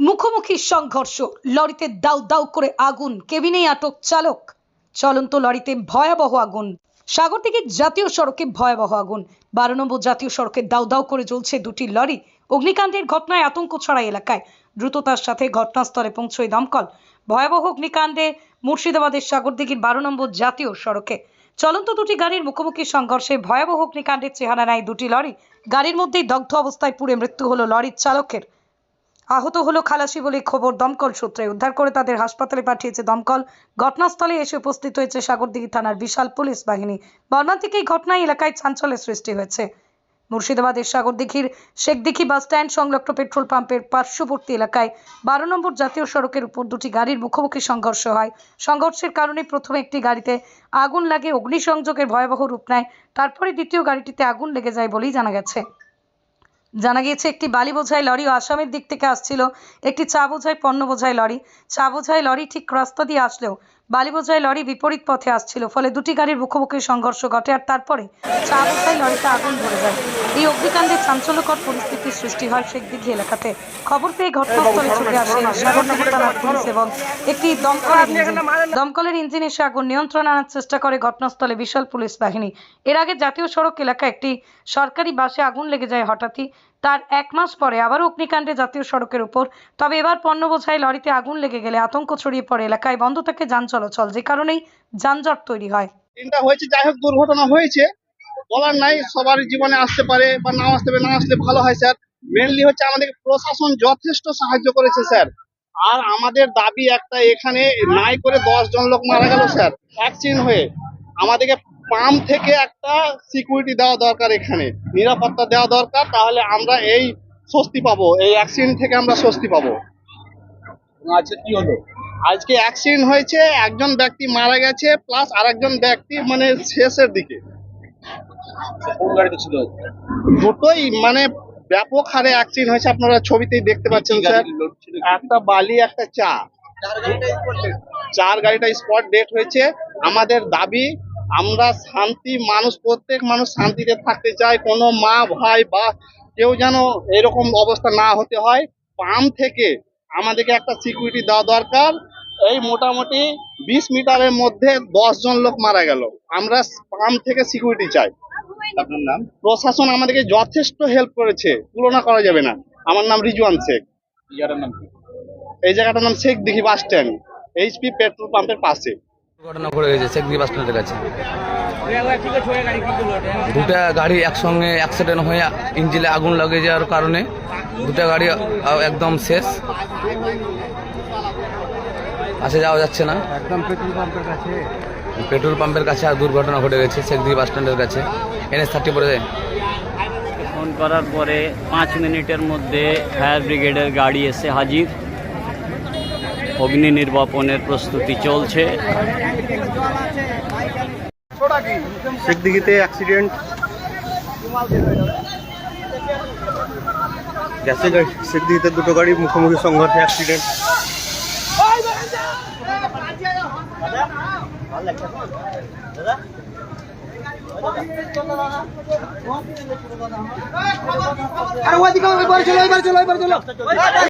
মুখোমুখি সংঘর্ষ, লরিতে দাউ দাউ করে আগুন, কেবিনেই আটক চালক। চলন্ত লরিতে ভয়াবহ আগুন, সাগরদিঘির জাতীয় সড়কে ভয়াবহ আগুন, বারো নম্বর জাতীয় সড়কে দাউ দাউ করে জ্বলছে দুটি লরি। অগ্নিকাণ্ডের ঘটনায় আতঙ্ক ছড়ায় এলাকায়। দ্রুততার সাথে ঘটনাস্থলে পৌঁছয় দমকল। ভয়াবহ অগ্নিকাণ্ডে মুর্শিদাবাদের সাগরদিঘির বারো নম্বর জাতীয় সড়কে। চলন্ত দুটি গাড়ির মুখোমুখি সংঘর্ষে ভয়াবহ অগ্নিকাণ্ডের চেহারা নেয় দুটি লরি। গাড়ির মধ্যেই দগ্ধ অবস্থায় পুড়ে মৃত্যু হলো লরির চালকের। আহত হলো খালাসি বলে খবর দমকল সূত্রে। উদ্ধার করে তাদের হাসপাতালে পাঠিয়েছে দমকল। ঘটনাস্থলে এসে উপস্থিত হয়েছে সাগরদিঘি থানার বিশাল পুলিশ বাহিনী। মর্মান্তিক এই ঘটনায় এলাকায় চাঞ্চল্যের সৃষ্টি হয়েছে। মুর্শিদাবাদের সাগরদিঘির শেখদিঘি বাস স্ট্যান্ড সংলগ্ন পেট্রোল পাম্পের পার্শ্ববর্তী এলাকায় বারো নম্বর জাতীয় সড়কের উপর দুটি গাড়ির মুখোমুখি সংঘর্ষ হয়। সংঘর্ষের কারণে প্রথমে একটি গাড়িতে আগুন লাগে, অগ্নিসংযোগের ভয়াবহ রূপ নেয়। তারপরে দ্বিতীয় গাড়িটিতে আগুন লেগে যায় বলেই জানা গেছে। জানা গিয়েছে, একটি বালি বোঝাই লরি আসামের দিক থেকে আসছিল। একটি চা বোঝাই পণ্য বোঝাই লরি। চা বোঝাই লরি ঠিক রাস্তা দিয়ে আসলেও বালি বোঝাই লরি বিপরীত পথে আসছিল ফলে দুটি গাড়ির মুখোমুখি সংঘর্ষ ঘটে আর তারপরে চা বোঝাই লরিতে আগুন ধরে যায়। এই অগ্নিকাণ্ডে চাঞ্চল্যকর পরিস্থিতির সৃষ্টি হয় শেখদিঘি এলাকাতে। খবর পেয়ে ঘটনাস্থলে ছুটে আসে সাগরনগর থানার পুলিশ এবং একটি দমকলের ইঞ্জিন। দমকলের ইঞ্জিন এসে আগুন নিয়ন্ত্রণ আনার চেষ্টা করে ঘটনাস্থলে বিশাল পুলিশ বাহিনী। এর আগে জাতীয় সড়ক এলাকায় একটি সরকারি বাসে আগুন লেগে যায় হঠাৎই। তার এক মাস পরে আবারও অগ্নিকাণ্ডে জাতীয় সড়কের উপর। তবে এবার পণ্য বোঝাই লরিতে আগুন লেগে গেলে আতঙ্ক ছড়িয়ে পড়ে এলাকায়। বন্ধ থাকে যান চলাচল, যে কারণেই যানজট তৈরি হয়। হয়েছে, যাই হোক, দুর্ঘটনা হয়েছে। বলার নাই সবার জীবনে আসতে পারে বা না আসতে পারে, না আসলে ভালো হয়, স্যার। মেনলি হচ্ছে আমাদের প্রশাসন যথেষ্ট সাহায্য করেছে, স্যার। আর আমাদের দাবি একটা এখানে নাই করে দশ জন লোক মারা গেল, স্যার অ্যাক্সিডেন্ট হয়ে। আমাদেরকে পাম্প থেকে একটা সিকিউরিটি দেওয়া দরকার এখানে। নিরাপত্তা দেওয়া দরকার তাহলে আমরা এই স্বস্তি পাবো এই অ্যাক্সিডেন্ট থেকে আমরা স্বস্তি পাবো। আচ্ছা কি হলো? আজকে অ্যাক্সিডেন্ট হয়েছে একজন ব্যক্তি মারা গেছে প্লাস আরেকজন ব্যক্তি মানে শেষের দিকে। ছিল দুটোই মানে ব্যাপক হারে অ্যাক্সিডেন্ট হয়েছে আপনারা ছবিতেই দেখতে পাচ্ছেন স্যার একটা বালি একটা চা। চার গাড়িটা স্পট ডেট হয়েছে। আমাদের দাবি আমরা শান্তি মানুষ প্রত্যেক মানুষ শান্তিতে থাকতে চাই। কোনো মা ভাই বা কেউ যেন এরকম অবস্থা না হতে হয়। পাম্প থেকে আমাদেরকে একটা সিকিউরিটি দেওয়া দরকার। এই মোটামুটি বিশ মিটারের মধ্যে দশ জন লোক মারা গেল। আমরা পাম্প থেকে সিকিউরিটি চাই। আপনার নাম? প্রশাসন আমাদেরকে যথেষ্ট হেল্প করেছে। তুলনা করা যাবে না। আমার নাম রিজওয়ান শেখ। নাম এই জায়গাটার নাম Sheikh Dighi bus stand H P petrol পাম্পের পাশে। ঘটনা ঘটে গেছে চেকদি বাস স্ট্যান্ডের কাছে। দুটা গাড়ি একসঙ্গে অ্যাক্সিডেন্ট হয়ে ইঞ্জিনে আগুন লাগে যাওয়ার কারণে দুটা গাড়ি একদম শেষ। কাছে যাওয়া যাচ্ছে না। একদম পেট্রোল পাম্পের কাছে। পেট্রোল পাম্পের কাছে আর দুর্ঘটনা ঘটে গেছে চেকদি বাস স্ট্যান্ডের কাছে। এনএস থার্টি পড়ে ফোন করার পরে পাঁচ মিনিটের মধ্যে ফায়ার ব্রিগেডের গাড়ি এসে হাজির। অগ্নি নির্বাপনের প্রস্তুতি চলছে। শেখদিঘিতে অ্যাক্সিডেন্ট গ্যাসে গাড়ি। শেখদিঘিতে দুটো গাড়ি মুখোমুখি সংঘর্ষে অ্যাক্সিডেন্ট